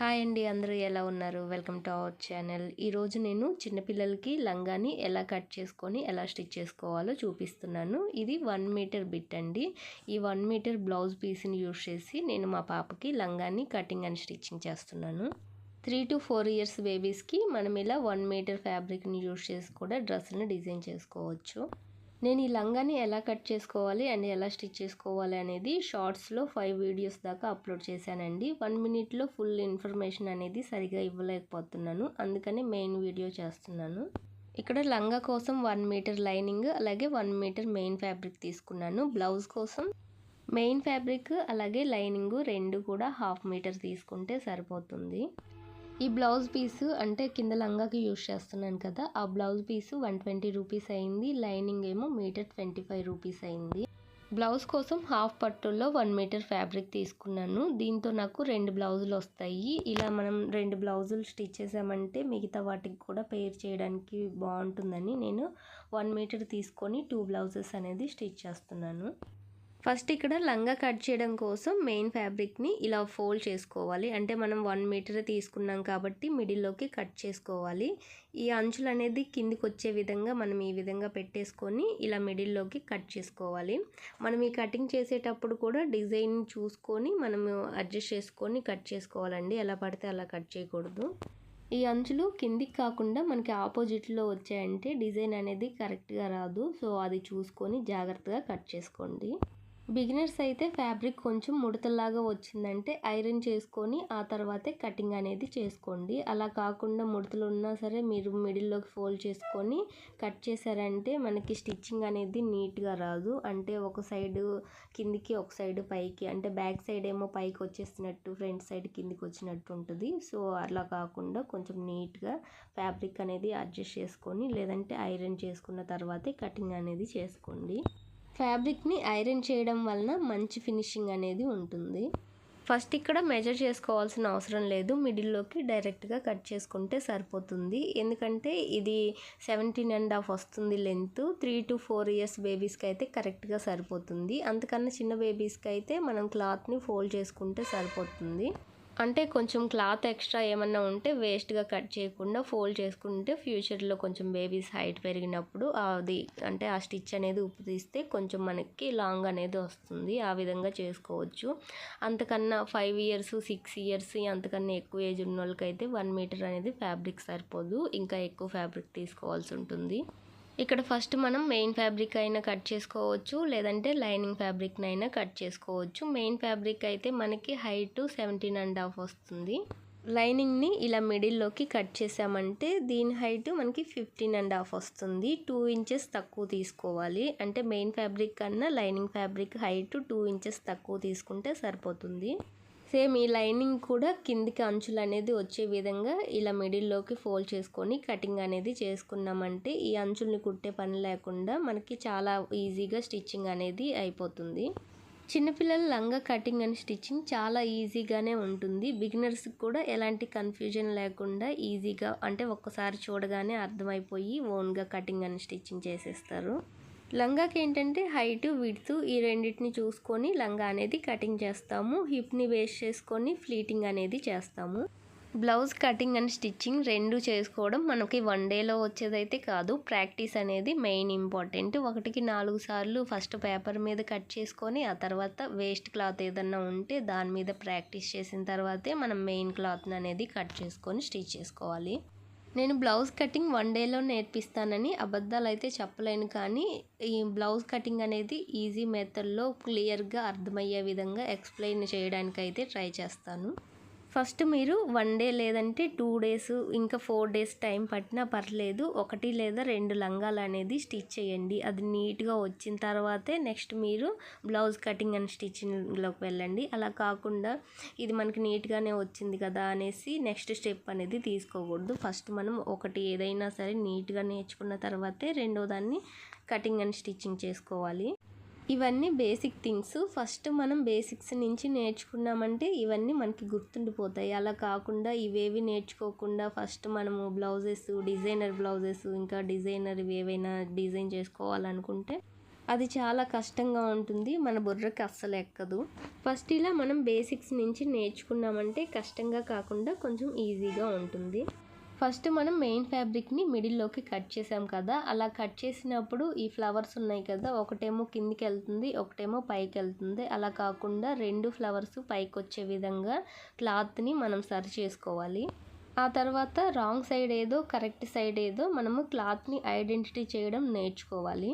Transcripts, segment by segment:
Hi అండి అందరూ ఎలా ఉన్నారు? Welcome to our channel. ఈరోజు నేను చిన్నపిల్లలకి లంగాని ఎలా కట్ చేసుకొని ఎలా స్టిచ్ చేసుకోవాలో చూపిస్తున్నాను. ఇది వన్ మీటర్ బిట్ అండి. ఈ వన్ మీటర్ బ్లౌజ్ పీస్ని యూజ్ చేసి నేను మా పాపకి లంగాని కటింగ్ అండ్ స్టిచ్చింగ్ చేస్తున్నాను. త్రీ టు ఫోర్ ఇయర్స్ బేబీస్కి మనం ఇలా వన్ మీటర్ ఫ్యాబ్రిక్ని యూజ్ చేసి కూడా డ్రెస్సులను డిజైన్ చేసుకోవచ్చు. నేను ఈ లంగాని ఎలా కట్ చేసుకోవాలి అండ్ ఎలా స్టిచ్ చేసుకోవాలి అనేది షార్ట్స్లో ఫైవ్ వీడియోస్ దాకా అప్లోడ్ చేశానండి. వన్ మినిట్లో ఫుల్ ఇన్ఫర్మేషన్ అనేది సరిగా ఇవ్వలేకపోతున్నాను. అందుకని మెయిన్ వీడియో చేస్తున్నాను. ఇక్కడ లంగా కోసం వన్ మీటర్ లైనింగ్ అలాగే వన్ మీటర్ మెయిన్ ఫ్యాబ్రిక్ తీసుకున్నాను. బ్లౌజ్ కోసం మెయిన్ ఫ్యాబ్రిక్ అలాగే లైనింగ్ రెండు కూడా హాఫ్ మీటర్ తీసుకుంటే సరిపోతుంది. ఈ బ్లౌజ్ పీసు అంటే కింద లంగాకి యూజ్ చేస్తున్నాను కదా ఆ blouse piece one twenty rupees అయింది లైనింగ్ ఏమో మీటర్ ట్వంటీ ఫైవ్ రూపీస్ అయింది. బ్లౌజ్ కోసం హాఫ్ పట్టుల్లో వన్ మీటర్ ఫ్యాబ్రిక్ తీసుకున్నాను. దీంతో నాకు రెండు బ్లౌజులు వస్తాయి. ఇలా మనం రెండు బ్లౌజులు స్టిచ్ చేసామంటే మిగతా వాటికి కూడా పేర్ చేయడానికి బాగుంటుందని నేను వన్ మీటర్ తీసుకొని టూ బ్లౌజెస్ అనేది స్టిచ్ చేస్తున్నాను. ఫస్ట్ ఇక్కడ లంగా కట్ చేయడం కోసం మెయిన్ ఫ్యాబ్రిక్ని ఇలా ఫోల్డ్ చేసుకోవాలి. అంటే మనం వన్ మీటర్ తీసుకున్నాం కాబట్టి మిడిల్లోకి కట్ చేసుకోవాలి. ఈ అంచులు అనేది కిందికి వచ్చే విధంగా మనం ఈ విధంగా పెట్టేసుకొని ఇలా మిడిల్లోకి కట్ చేసుకోవాలి. మనం ఈ కటింగ్ చేసేటప్పుడు కూడా డిజైన్ చూసుకొని మనము అడ్జస్ట్ చేసుకొని కట్ చేసుకోవాలండి. ఎలా పడితే అలా కట్ చేయకూడదు. ఈ అంచులు కిందికి కాకుండా మనకి ఆపోజిట్లో వచ్చాయంటే డిజైన్ అనేది కరెక్ట్గా రాదు. సో అది చూసుకొని జాగ్రత్తగా కట్ చేసుకోండి. బిగినర్స్ అయితే ఫ్యాబ్రిక్ కొంచెం ముడతలాగా వచ్చిందంటే ఐరన్ చేసుకొని ఆ తర్వాతే కటింగ్ అనేది చేసుకోండి. అలా కాకుండా ముడతలు ఉన్నా సరే మీరు మిడిల్లోకి ఫోల్డ్ చేసుకొని కట్ చేశారంటే మనకి స్టిచ్చింగ్ అనేది నీట్గా రాదు. అంటే ఒక సైడ్ కిందికి ఒక సైడ్ పైకి అంటే బ్యాక్ సైడ్ ఏమో పైకి వచ్చేసినట్టు ఫ్రంట్ సైడ్ కిందికి వచ్చినట్టు ఉంటుంది. సో అలా కాకుండా కొంచెం నీట్గా ఫ్యాబ్రిక్ అనేది అడ్జస్ట్ చేసుకొని లేదంటే ఐరన్ చేసుకున్న తర్వాతే కటింగ్ అనేది చేసుకోండి. ఫ్యాబ్రిక్ని ఐరన్ చేయడం వలన మంచి ఫినిషింగ్ అనేది ఉంటుంది. ఫస్ట్ ఇక్కడ మెజర్ చేసుకోవాల్సిన అవసరం లేదు. మిడిల్లోకి డైరెక్ట్గా కట్ చేసుకుంటే సరిపోతుంది. ఎందుకంటే ఇది సెవెంటీన్ అండ్ హాఫ్ వస్తుంది length three to four years బేబీస్కి అయితే కరెక్ట్గా సరిపోతుంది. అంతకన్నా చిన్న బేబీస్కి అయితే మనం క్లాత్ని ఫోల్డ్ చేసుకుంటే సరిపోతుంది. అంటే కొంచెం క్లాత్ ఎక్స్ట్రా ఏమన్నా ఉంటే వేస్ట్గా కట్ చేయకుండా ఫోల్డ్ చేసుకుంటే ఫ్యూచర్లో కొంచెం బేబీస్ హైట్ పెరిగినప్పుడు అది అంటే ఆ స్టిచ్ అనేది ఉప్పు తీస్తే కొంచెం మనకి లాంగ్ అనేది వస్తుంది. ఆ విధంగా చేసుకోవచ్చు. అంతకన్నా ఫైవ్ ఇయర్స్ సిక్స్ ఇయర్స్ అంతకన్నా ఎక్కువ ఏజ్ ఉన్న వాళ్ళకైతే వన్ మీటర్ అనేది ఫ్యాబ్రిక్ సరిపోదు. ఇంకా ఎక్కువ ఫ్యాబ్రిక్ తీసుకోవాల్సి ఉంటుంది. ఇక్కడ ఫస్ట్ మనం మెయిన్ ఫ్యాబ్రిక్ అయినా కట్ చేసుకోవచ్చు లేదంటే లైనింగ్ ఫ్యాబ్రిక్నైనా కట్ చేసుకోవచ్చు. మెయిన్ ఫ్యాబ్రిక్ అయితే మనకి హైట్ సెవెంటీన్ అండ్ హాఫ్ వస్తుంది. లైనింగ్ని ఇలా మిడిల్లోకి కట్ చేసామంటే దీని హైట్ మనకి ఫిఫ్టీన్ అండ్ హాఫ్ వస్తుంది. టూ ఇంచెస్ తక్కువ తీసుకోవాలి. అంటే మెయిన్ ఫ్యాబ్రిక్ కన్నా lining fabric height two inches తక్కువ తీసుకుంటే సరిపోతుంది. సేమ్ ఈ లైనింగ్ కూడా కిందికి అంచులు అనేది వచ్చే విధంగా ఇలా మిడిల్లోకి ఫోల్డ్ చేసుకొని కటింగ్ అనేది చేసుకున్నామంటే ఈ అంచుల్ని కుట్టే పని లేకుండా మనకి చాలా ఈజీగా స్టిచ్చింగ్ అనేది అయిపోతుంది. చిన్నపిల్లల లంగా కటింగ్ అండ్ స్టిచ్చింగ్ చాలా ఈజీగానే ఉంటుంది. బిగినర్స్కి కూడా ఎలాంటి కన్ఫ్యూజన్ లేకుండా ఈజీగా అంటే ఒక్కసారి చూడగానే అర్థమైపోయి ఓన్గా కటింగ్ అండ్ స్టిచ్చింగ్ చేసేస్తారు. లంగాకి ఏంటంటే హైట్ విడ్త్ ఈ రెండింటిని చూసుకొని లంగా అనేది కటింగ్ చేస్తాము. హిప్ని వేస్ట్ చేసుకొని ఫ్లీటింగ్ అనేది చేస్తాము. బ్లౌజ్ కటింగ్ అండ్ స్టిచ్చింగ్ రెండు చేసుకోవడం మనకి వన్ డేలో వచ్చేదైతే కాదు. ప్రాక్టీస్ అనేది మెయిన్ ఇంపార్టెంట్. ఒకటికి నాలుగు సార్లు ఫస్ట్ పేపర్ మీద కట్ చేసుకొని ఆ తర్వాత వేస్ట్ క్లాత్ ఏదన్నా ఉంటే దాని మీద ప్రాక్టీస్ చేసిన తర్వాతే మనం మెయిన్ క్లాత్ని అనేది కట్ చేసుకొని స్టిచ్ చేసుకోవాలి. నేను బ్లౌజ్ కటింగ్ వన్ డేలో నేర్పిస్తానని అబద్ధాలు అయితే చెప్పలేను కానీ ఈ బ్లౌజ్ కటింగ్ అనేది ఈజీ మెథడ్లో క్లియర్గా అర్థమయ్యే విధంగా ఎక్స్ప్లెయిన్ చేయడానికి అయితే ట్రై చేస్తాను. ఫస్ట్ మీరు వన్ డే లేదంటే టూ డేస్ ఇంకా ఫోర్ డేస్ టైం పట్టినా పర్లేదు. ఒకటి లేదా రెండు లంగాలు అనేది స్టిచ్ చేయండి. అది నీట్గా వచ్చిన తర్వాతే నెక్స్ట్ మీరు బ్లౌజ్ కటింగ్ అండ్ స్టిచ్చింగ్లోకి వెళ్ళండి. అలా కాకుండా ఇది మనకి నీట్గానే వచ్చింది కదా అనేసి నెక్స్ట్ స్టెప్ అనేది తీసుకోకూడదు. ఫస్ట్ మనం ఒకటి ఏదైనా సరే నీట్గా నేర్చుకున్న తర్వాతే రెండో దాన్ని కటింగ్ అండ్ స్టిచ్చింగ్ చేసుకోవాలి. ఇవన్నీ బేసిక్ థింగ్స్. ఫస్ట్ మనం బేసిక్స్ నుంచి నేర్చుకున్నామంటే ఇవన్నీ మనకి గుర్తుండిపోతాయి. అలా కాకుండా ఇవేవి నేర్చుకోకుండా ఫస్ట్ మనము బ్లౌజెస్ డిజైనర్ బ్లౌజెస్ ఇంకా డిజైనర్ ఏవైనా డిజైన్ చేసుకోవాలనుకుంటే అది చాలా కష్టంగా ఉంటుంది. మన బుర్రకి అస్సలు ఎక్కదు. ఫస్ట్ ఇలా మనం బేసిక్స్ నుంచి నేర్చుకున్నామంటే కష్టంగా కాకుండా కొంచెం ఈజీగా ఉంటుంది. ఫస్ట్ మనం మెయిన్ ఫ్యాబ్రిక్ని మిడిల్లోకి కట్ చేసాం కదా అలా కట్ చేసినప్పుడు ఈ ఫ్లవర్స్ ఉన్నాయి కదా ఒకటేమో కిందికి వెళ్తుంది ఒకటేమో పైకి వెళ్తుంది. అలా కాకుండా రెండు ఫ్లవర్స్ పైకి వచ్చే విధంగా క్లాత్ని మనం సరి చేసుకోవాలి. ఆ తర్వాత రాంగ్ సైడ్ ఏదో కరెక్ట్ సైడ్ ఏదో మనము క్లాత్ని ఐడెంటిటీ చేయడం నేర్చుకోవాలి.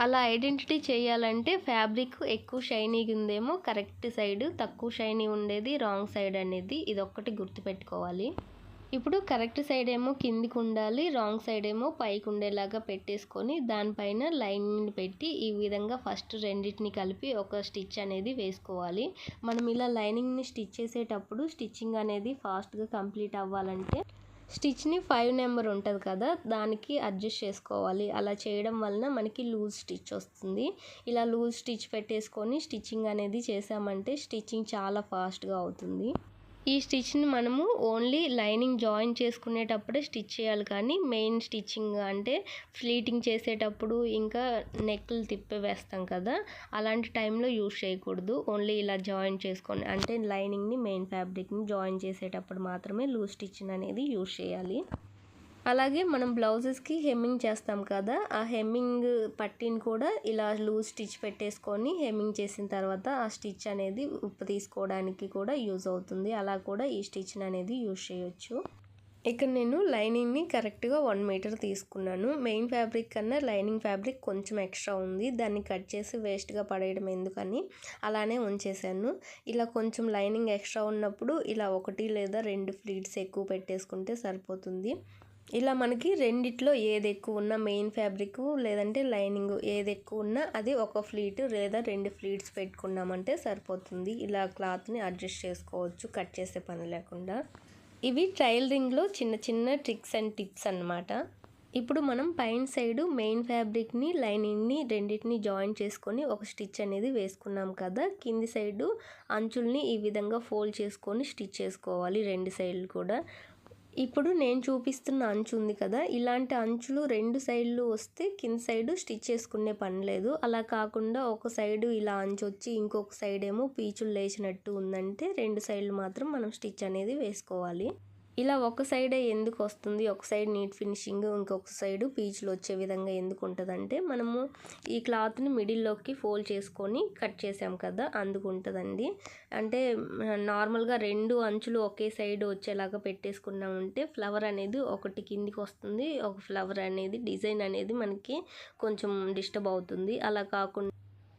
అలా ఐడెంటిటీ చేయాలంటే ఫ్యాబ్రిక్ ఎక్కువ షైనీగా ఉందేమో కరెక్ట్ సైడ్ తక్కువ షైనీ ఉండేది రాంగ్ సైడ్ అనేది ఇదొక్కటి గుర్తుపెట్టుకోవాలి. ఇప్పుడు కరెక్ట్ సైడ్ ఏమో కిందికి ఉండాలి రాంగ్ సైడ్ ఏమో పైకి ఉండేలాగా పెట్టేసుకొని దానిపైన లైనింగ్ పెట్టి ఈ విధంగా ఫస్ట్ రెండింటిని కలిపి ఒక స్టిచ్ అనేది వేసుకోవాలి. మనం ఇలా లైనింగ్ని స్టిచ్ చేసేటప్పుడు స్టిచ్చింగ్ అనేది ఫాస్ట్గా కంప్లీట్ అవ్వాలంటే స్టిచ్ని ఫైవ్ నెంబర్ ఉంటుంది కదా దానికి అడ్జస్ట్ చేసుకోవాలి. అలా చేయడం వలన మనకి లూజ్ స్టిచ్ వస్తుంది. ఇలా లూజ్ స్టిచ్ పెట్టేసుకొని స్టిచ్చింగ్ అనేది చేసామంటే స్టిచ్చింగ్ చాలా ఫాస్ట్గా అవుతుంది. ఈ స్టిచ్ని మనము ఓన్లీ లైనింగ్ జాయిన్ చేసుకునేటప్పుడే స్టిచ్ చేయాలి. కానీ మెయిన్ స్టిచ్చింగ్ అంటే ఫ్లీటింగ్ చేసేటప్పుడు ఇంకా నెక్లు తిప్పి వేస్తాం కదా అలాంటి టైంలో యూజ్ చేయకూడదు. ఓన్లీ ఇలా జాయిన్ చేసుకొని అంటే లైనింగ్ని మెయిన్ ఫ్యాబ్రిక్ని జాయిన్ చేసేటప్పుడు మాత్రమే లూజ్ స్టిచ్చింగ్ అనేది యూజ్ చేయాలి. అలాగే మనం బ్లౌజెస్కి హెమ్మింగ్ చేస్తాం కదా ఆ హెమ్మింగ్ పట్టిని కూడా ఇలా లూజ్ స్టిచ్ పెట్టేసుకొని హెమ్మింగ్ చేసిన తర్వాత ఆ స్టిచ్ అనేది ఉప్పు తీసుకోవడానికి కూడా యూజ్ అవుతుంది. అలా కూడా ఈ స్టిచ్ని అనేది యూజ్ చేయొచ్చు. ఇక్కడ నేను లైనింగ్ని కరెక్ట్గా వన్ మీటర్ తీసుకున్నాను. మెయిన్ ఫ్యాబ్రిక్ కన్నా లైనింగ్ ఫ్యాబ్రిక్ కొంచెం ఎక్స్ట్రా ఉంది. దాన్ని కట్ చేసి వేస్ట్గా పడేయడం ఎందుకని అలానే ఉంచేసాను. ఇలా కొంచెం లైనింగ్ ఎక్స్ట్రా ఉన్నప్పుడు ఇలా ఒకటి లేదా రెండు ఫ్లీట్స్ ఎక్కువ పెట్టేసుకుంటే సరిపోతుంది. ఇలా మనకి రెండిట్లో ఏది ఎక్కువ ఉన్నా మెయిన్ ఫ్యాబ్రిక్ లేదంటే లైనింగ్ ఏది ఎక్కువ ఉన్నా అది ఒక ఫ్లీట్ లేదా రెండు ఫ్లీట్స్ పెట్టుకున్నామంటే సరిపోతుంది. ఇలా క్లాత్ని అడ్జస్ట్ చేసుకోవచ్చు కట్ చేసే పని లేకుండా. ఇవి ట్రయలరింగ్లో చిన్న చిన్న ట్రిక్స్ అండ్ టిప్స్ అన్నమాట. ఇప్పుడు మనం పైన సైడ్ మెయిన్ ఫ్యాబ్రిక్ని లైనింగ్ని రెండింటిని జాయిన్ చేసుకొని ఒక స్టిచ్ అనేది వేసుకున్నాం కదా. కింది సైడు అంచుల్ని ఈ విధంగా ఫోల్డ్ చేసుకొని స్టిచ్ చేసుకోవాలి రెండు సైడ్లు కూడా. ఇప్పుడు నేను చూపిస్తున్న అంచు ఉంది కదా ఇలాంటి అంచులు రెండు సైడ్లు వస్తే కింద సైడ్ స్టిచ్ చేసుకునే పని లేదు. అలా కాకుండా ఒక సైడు ఇలా అంచు వచ్చి ఇంకొక సైడ్ ఏమో పీచులు లేచినట్టు ఉందంటే రెండు సైడ్లు మాత్రం మనం స్టిచ్ అనేది వేసుకోవాలి. ఇలా ఒక సైడే ఎందుకు వస్తుంది ఒక సైడ్ నీట్ ఫినిషింగ్ ఇంకొక సైడ్ పీచులు వచ్చే విధంగా ఎందుకు ఉంటుందంటే మనము ఈ క్లాత్ని మిడిల్లోకి ఫోల్డ్ చేసుకొని కట్ చేసాం కదా అందుకు ఉంటుందండి. అంటే నార్మల్గా రెండు అంచులు ఒకే సైడ్ వచ్చేలాగా పెట్టేసుకున్నామంటే ఫ్లవర్ అనేది ఒకటి కిందికి వస్తుంది ఒక ఫ్లవర్ అనేది డిజైన్ అనేది మనకి కొంచెం డిస్టర్బ్ అవుతుంది. అలా కాకుండా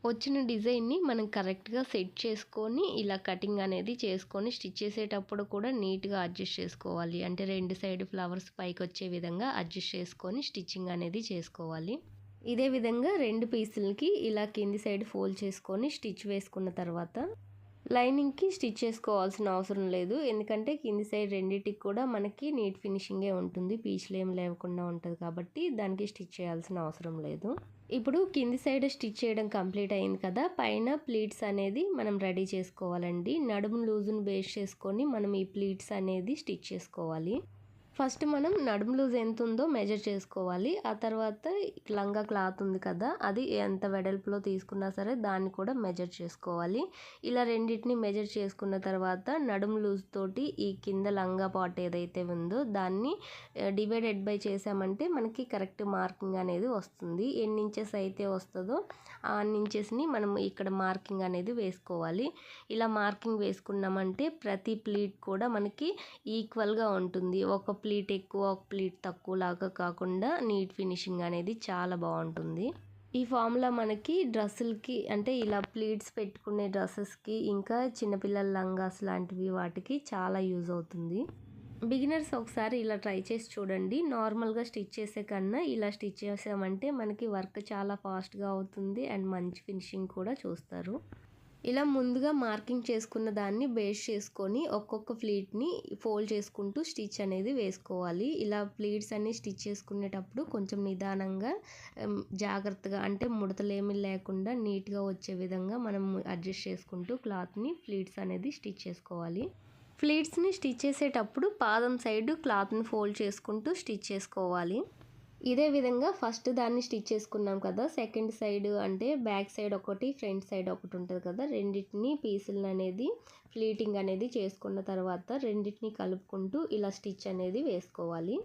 వచ్చిన డిజైన్ని మనం కరెక్ట్గా సెట్ చేసుకొని ఇలా కటింగ్ అనేది చేసుకొని స్టిచ్ చేసేటప్పుడు కూడా నీట్గా అడ్జస్ట్ చేసుకోవాలి. అంటే రెండు సైడ్ ఫ్లవర్స్ పైకి వచ్చే విధంగా అడ్జస్ట్ చేసుకొని స్టిచ్చింగ్ అనేది చేసుకోవాలి. ఇదే విధంగా రెండు పీసులకి ఇలా కింది సైడ్ ఫోల్డ్ చేసుకొని స్టిచ్ వేసుకున్న తర్వాత లైనింగ్కి స్టిచ్ చేసుకోవాల్సిన అవసరం లేదు. ఎందుకంటే కింది సైడ్ రెండింటికి కూడా మనకి నీట్ ఫినిషింగే ఉంటుంది. పీచులు ఏం లేకుండా ఉంటుంది కాబట్టి దానికి స్టిచ్ చేయాల్సిన అవసరం లేదు. ఇప్పుడు కింది సైడ్ స్టిచ్ చేయడం కంప్లీట్ అయింది కదా పైన ప్లీట్స్ అనేది మనం రెడీ చేసుకోవాలండి. నడుము లూజును బేస్ చేసుకొని మనం ఈ ప్లీట్స్ అనేది స్టిచ్ చేసుకోవాలి. ఫస్ట్ మనం నడుము లూజ్ ఎంత ఉందో మెజర్ చేసుకోవాలి. ఆ తర్వాత లంగా క్లాత్ ఉంది కదా అది ఎంత వెడల్పులో తీసుకున్నా సరే దాన్ని కూడా మెజర్ చేసుకోవాలి. ఇలా రెండింటిని మెజర్ చేసుకున్న తర్వాత నడుము లూజ్ తోటి ఈ కింద లంగా పాట్ ఏదైతే ఉందో దాన్ని డివైడెడ్ బై చేసామంటే మనకి కరెక్ట్ మార్కింగ్ అనేది వస్తుంది. ఎన్ని ఇంచెస్ అయితే వస్తుందో ఆ ఇంచెస్ని మనం ఇక్కడ మార్కింగ్ అనేది వేసుకోవాలి. ఇలా మార్కింగ్ వేసుకున్నామంటే ప్రతి ప్లీట్ కూడా మనకి ఈక్వల్గా ఉంటుంది. ఒక ప్లీట్ ఎక్కువ ఒక ప్లీట్ తక్కువ లాగా కాకుండా నీట్ ఫినిషింగ్ అనేది చాలా బాగుంటుంది. ఈ ఫార్ములా మనకి డ్రెస్సులకి అంటే ఇలా ప్లీట్స్ పెట్టుకునే డ్రెస్సెస్కి ఇంకా చిన్నపిల్లల లంగాస్ లాంటివి వాటికి చాలా యూజ్ అవుతుంది. బిగినర్స్ ఒకసారి ఇలా ట్రై చేసి చూడండి. నార్మల్గా స్టిచ్ చేసే కన్నా ఇలా స్టిచ్ చేసామంటే మనకి వర్క్ చాలా ఫాస్ట్గా అవుతుంది అండ్ మంచి ఫినిషింగ్ కూడా చూస్తారు. ఇలా ముందుగా మార్కింగ్ చేసుకున్న దాన్ని బేస్ చేసుకొని ఒక్కొక్క ఫ్లీట్ని ఫోల్డ్ చేసుకుంటూ స్టిచ్ అనేది వేసుకోవాలి. ఇలా ప్లీట్స్ అన్ని స్టిచ్ చేసుకునేటప్పుడు కొంచెం నిదానంగా జాగ్రత్తగా అంటే ముడతలేమి లేకుండా నీట్గా వచ్చే విధంగా మనం అడ్జస్ట్ చేసుకుంటూ క్లాత్ని ప్లీట్స్ అనేది స్టిచ్ చేసుకోవాలి. ప్లీట్స్ని స్టిచ్ చేసేటప్పుడు పాదం సైడ్ క్లాత్ని ఫోల్డ్ చేసుకుంటూ స్టిచ్ చేసుకోవాలి. ఇదే విధంగా ఫస్ట్ దాన్ని స్టిచ్ చేసుకున్నాం కదా సెకండ్ సైడ్ అంటే బ్యాక్ సైడ్ ఒకటి ఫ్రంట్ సైడ్ ఒకటి ఉంటుంది కదా రెండింటిని పీసులను అనేది ఫ్లీటింగ్ అనేది చేసుకున్న తర్వాత రెండింటిని కలుపుకుంటూ ఇలా స్టిచ్ అనేది వేసుకోవాలి.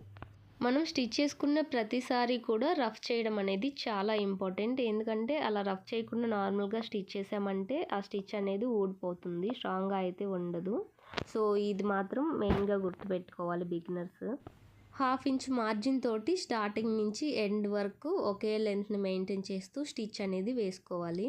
మనం స్టిచ్ చేసుకున్న ప్రతిసారి కూడా రఫ్ చేయడం అనేది చాలా ఇంపార్టెంట్. ఎందుకంటే అలా రఫ్ చేయకుండా నార్మల్గా స్టిచ్ చేసామంటే ఆ స్టిచ్ అనేది ఊడిపోతుంది స్ట్రాంగ్గా అయితే ఉండదు. సో ఇది మాత్రం మెయిన్గా గుర్తుపెట్టుకోవాలి బిగినర్స్. హాఫ్ ఇంచ్ మార్జిన్ తోటి స్టార్టింగ్ నుంచి ఎండ్ వరకు ఒకే లెంత్ని మెయింటైన్ చేస్తూ స్టిచ్ అనేది వేసుకోవాలి.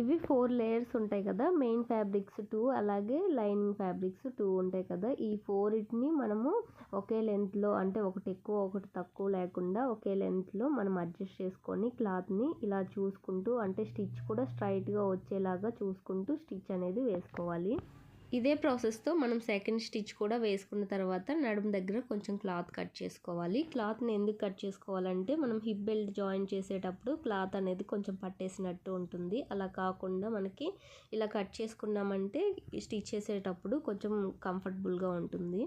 ఇవి ఫోర్ లేయర్స్ ఉంటాయి కదా మెయిన్ ఫ్యాబ్రిక్స్ టూ అలాగే లైనింగ్ ఫ్యాబ్రిక్స్ టూ ఉంటాయి కదా. ఈ ఫోరిటిని మనము ఒకే లెంత్లో అంటే ఒకటి ఎక్కువ ఒకటి తక్కువ లేకుండా ఒకే లెంత్లో మనం అడ్జస్ట్ చేసుకొని క్లాత్ని ఇలా చూసుకుంటూ అంటే స్టిచ్ కూడా స్ట్రైట్గా వచ్చేలాగా చూసుకుంటూ స్టిచ్ అనేది వేసుకోవాలి. ఇదే ప్రాసెస్తో మనం సెకండ్ స్టిచ్ కూడా వేసుకున్న తర్వాత నడుము దగ్గర కొంచెం క్లాత్ కట్ చేసుకోవాలి. క్లాత్ని ఎందుకు కట్ చేసుకోవాలంటే మనం హిప్ బెల్ట్ జాయిన్ చేసేటప్పుడు క్లాత్ అనేది కొంచెం పట్టేసినట్టు ఉంటుంది. అలా కాకుండా మనకి ఇలా కట్ చేసుకున్నామంటే స్టిచ్ చేసేటప్పుడు కొంచెం కంఫర్టబుల్గా ఉంటుంది.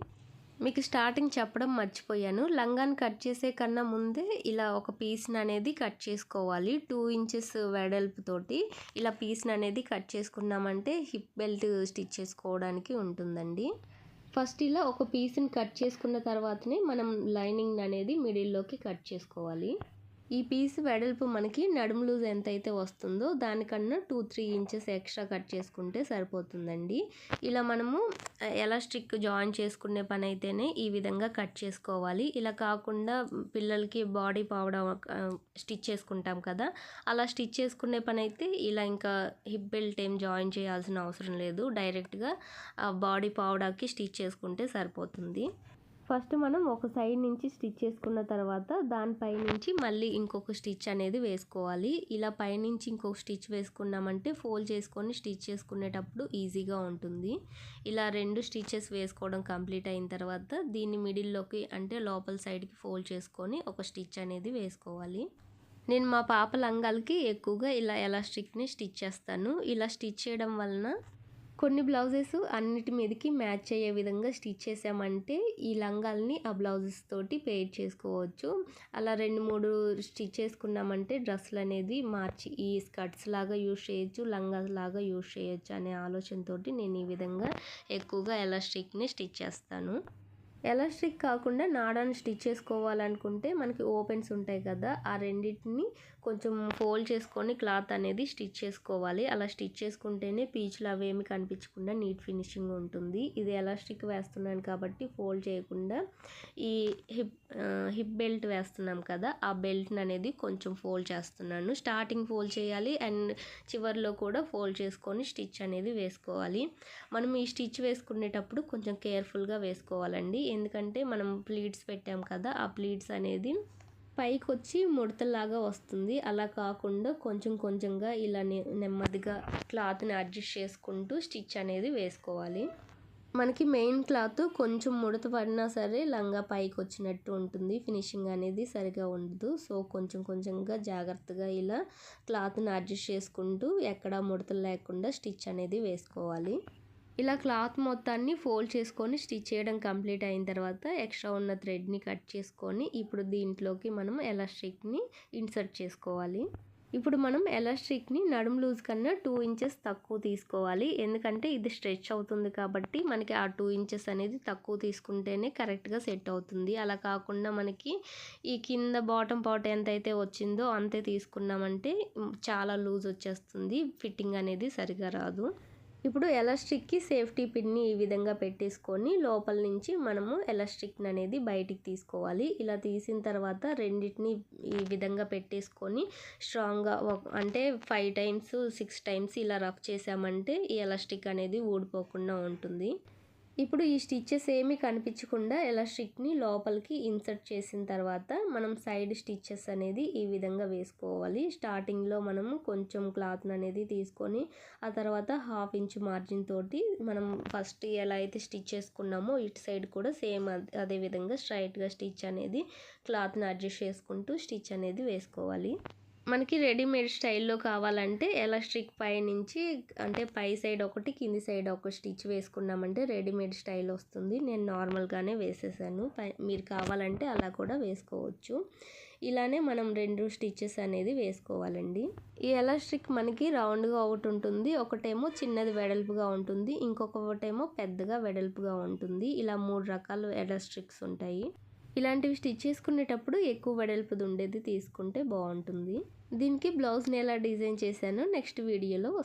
మీకు స్టార్టింగ్ చెప్పడం మర్చిపోయాను. లంగాన్ని కట్ చేసే కన్నా ముందే ఇలా ఒక పీస్ని అనేది కట్ చేసుకోవాలి. టూ ఇంచెస్ వెడల్పుతోటి ఇలా పీస్ని అనేది కట్ చేసుకున్నామంటే హిప్ బెల్ట్ స్టిచ్ చేసుకోవడానికి ఉంటుందండి. ఫస్ట్ ఇలా ఒక పీస్ని కట్ చేసుకున్న తర్వాతనే మనం లైనింగ్ అనేది మిడిల్లోకి కట్ చేసుకోవాలి. ఈ పీస్ వెడల్పు మనకి నడుము లూజ్ ఎంత అయితే వస్తుందో దానికన్నా two three inches extra cut చేసుకుంటే సరిపోతుందండి. ఇలా మనము ఎలాస్టిక్ జాయిన్ చేసుకునే పని అయితేనే ఈ విధంగా కట్ చేసుకోవాలి. ఇలా కాకుండా పిల్లలకి బాడీ పావడం స్టిచ్ చేసుకుంటాం కదా అలా స్టిచ్ చేసుకునే పని అయితే ఇలా ఇంకా హిప్ బెల్ట్ ఏం జాయిన్ చేయాల్సిన అవసరం లేదు. డైరెక్ట్గా బాడీ పావడానికి స్టిచ్ చేసుకుంటే సరిపోతుంది. ఫస్ట్ మనం ఒక సైడ్ నుంచి స్టిచ్ చేసుకున్న తర్వాత దానిపై నుంచి మళ్ళీ ఇంకొక స్టిచ్ అనేది వేసుకోవాలి. ఇలా పైనుంచి ఇంకొక స్టిచ్ వేసుకున్నామంటే ఫోల్డ్ చేసుకొని స్టిచ్ చేసుకునేటప్పుడు ఈజీగా ఉంటుంది. ఇలా రెండు స్టిచెస్ వేసుకోవడం కంప్లీట్ అయిన తర్వాత దీన్ని మిడిల్లోకి అంటే లోపల సైడ్కి ఫోల్డ్ చేసుకొని ఒక స్టిచ్ అనేది వేసుకోవాలి. నేను మా పాప లంగాలకి ఎక్కువగా ఇలా ఎలాస్టిక్ని స్టిచ్ చేస్తాను. ఇలా స్టిచ్ చేయడం వలన కొన్ని బ్లౌజెస్ అన్నిటి మీదకి మ్యాచ్ అయ్యే విధంగా స్టిచ్ చేసామంటే ఈ లంగాల్ని ఆ బ్లౌజెస్ తోటి పేర్ చేసుకోవచ్చు. అలా రెండు మూడు స్టిచ్ చేసుకున్నామంటే డ్రెస్సులు అనేది మార్చి ఈ స్కర్ట్స్ లాగా యూజ్ చేయొచ్చు లంగాస్ లాగా యూజ్ చేయొచ్చు అనే ఆలోచనతోటి నేను ఈ విధంగా ఎక్కువగా ఎలాస్టిక్ని స్టిచ్ చేస్తాను. ఎలాస్టిక్ కాకుండా నాడాన్ని స్టిచ్ చేసుకోవాలనుకుంటే మనకి ఓపెన్స్ ఉంటాయి కదా ఆ రెండింటిని కొంచెం ఫోల్డ్ చేసుకొని క్లాత్ అనేది స్టిచ్ చేసుకోవాలి. అలా స్టిచ్ చేసుకుంటేనే పీచులు అవేమి కనిపించకుండా నీట్ ఫినిషింగ్ ఉంటుంది. ఇది ఎలాస్టిక్ వేస్తున్నాను కాబట్టి ఫోల్డ్ చేయకుండా ఈ హిప్ హిప్ బెల్ట్ వేస్తున్నాం కదా ఆ బెల్ట్ని అనేది కొంచెం ఫోల్డ్ చేస్తున్నాను. స్టార్టింగ్ ఫోల్డ్ చేయాలి అండ్ చివరిలో కూడా ఫోల్డ్ చేసుకొని స్టిచ్ అనేది వేసుకోవాలి. మనం ఈ స్టిచ్ వేసుకునేటప్పుడు కొంచెం కేర్ఫుల్గా వేసుకోవాలండి. ఎందుకంటే మనం ప్లీట్స్ పెట్టాం కదా ఆ ప్లీట్స్ అనేది పైకి వచ్చి ముడతలాగా వస్తుంది. అలా కాకుండా కొంచెం కొంచెంగా ఇలా నెమ్మదిగా క్లాత్ని అడ్జస్ట్ చేసుకుంటూ స్టిచ్ అనేది వేసుకోవాలి. మనకి మెయిన్ క్లాత్ కొంచెం ముడత పడినా సరే లంగా పైకి వచ్చినట్టు ఉంటుంది. ఫినిషింగ్ అనేది సరిగా ఉండదు. సో కొంచెం కొంచెంగా జాగ్రత్తగా ఇలా క్లాత్ని అడ్జస్ట్ చేసుకుంటూ ఎక్కడా ముడతలు లేకుండా స్టిచ్ అనేది వేసుకోవాలి. ఇలా క్లాత్ మొత్తాన్ని ఫోల్డ్ చేసుకొని స్టిచ్ చేయడం కంప్లీట్ అయిన తర్వాత ఎక్స్ట్రా ఉన్న థ్రెడ్ని కట్ చేసుకొని ఇప్పుడు దీంట్లోకి మనం ఎలాస్టిక్ని ఇన్సర్ట్ చేసుకోవాలి. ఇప్పుడు మనం ఎలాస్టిక్ని నడుము లూజ్ కన్నా టూ ఇంచెస్ తక్కువ తీసుకోవాలి. ఎందుకంటే ఇది స్ట్రెచ్ అవుతుంది కాబట్టి మనకి ఆ టూ ఇంచెస్ అనేది తక్కువ తీసుకుంటేనే కరెక్ట్గా సెట్ అవుతుంది. అలా కాకుండా మనకి ఈ కింద బాటమ్ పార్ట్ ఎంతైతే వచ్చిందో అంతే తీసుకున్నామంటే చాలా లూజ్ వచ్చేస్తుంది. ఫిట్టింగ్ అనేది సరిగా రాదు. ఇప్పుడు ఎలాస్టిక్కి సేఫ్టీ పిన్ని ఈ విధంగా పెట్టేసుకొని లోపల నుంచి మనము ఎలాస్టిక్ అనేది బయటికి తీసుకోవాలి. ఇలా తీసిన తర్వాత రెండింటిని ఈ విధంగా పెట్టేసుకొని స్ట్రాంగ్గా అంటే ఫైవ్ టైమ్స్ సిక్స్ టైమ్స్ ఇలా రఫ్ చేసామంటే ఈ ఎలాస్టిక్ అనేది ఊడిపోకుండా ఉంటుంది. ఇప్పుడు ఈ స్టిచ్చెస్ ఏమీ కనిపించకుండా ఎలాస్టిక్ని లోపలికి ఇన్సర్ట్ చేసిన తర్వాత మనం సైడ్ స్టిచ్చెస్ అనేది ఈ విధంగా వేసుకోవాలి. స్టార్టింగ్లో మనము కొంచెం క్లాత్ని అనేది తీసుకొని ఆ తర్వాత హాఫ్ ఇంచ్ మార్జిన్ తోటి మనం ఫస్ట్ ఎలా అయితే స్టిచ్ చేసుకున్నామో ఇటు సైడ్ కూడా సేమ్ అదే విధంగా స్ట్రైట్గా స్టిచ్ అనేది క్లాత్ని అడ్జస్ట్ చేసుకుంటూ స్టిచ్ అనేది వేసుకోవాలి. మనకి రెడీమేడ్ స్టైల్లో కావాలంటే ఎలాస్టిక్ పై నుంచి అంటే పై సైడ్ ఒకటి కింది సైడ్ ఒక స్టిచ్ వేసుకున్నామంటే రెడీమేడ్ స్టైల్ వస్తుంది. నేను నార్మల్గానే వేసేసాను. పై మీరు కావాలంటే అలా కూడా వేసుకోవచ్చు. ఇలానే మనం రెండు స్టిచ్చెస్ అనేది వేసుకోవాలండి. ఈ ఎలాస్టిక్ మనకి రౌండ్గా ఒకటి ఉంటుంది ఒకటేమో చిన్నది వెడల్పుగా ఉంటుంది ఇంకొకటేమో పెద్దగా వెడల్పుగా ఉంటుంది. ఇలా మూడు రకాల ఎలాస్టిక్స్ ఉంటాయి. ఇలాంటివి స్టిచ్ చేసుకునేటప్పుడు ఎక్కువ వెడల్పుది ఉండేది తీసుకుంటే బాగుంటుంది. దీనికి బ్లౌజ్ని ఎలా డిజైన్ చేశానో నెక్స్ట్ వీడియోలో వస్తుంది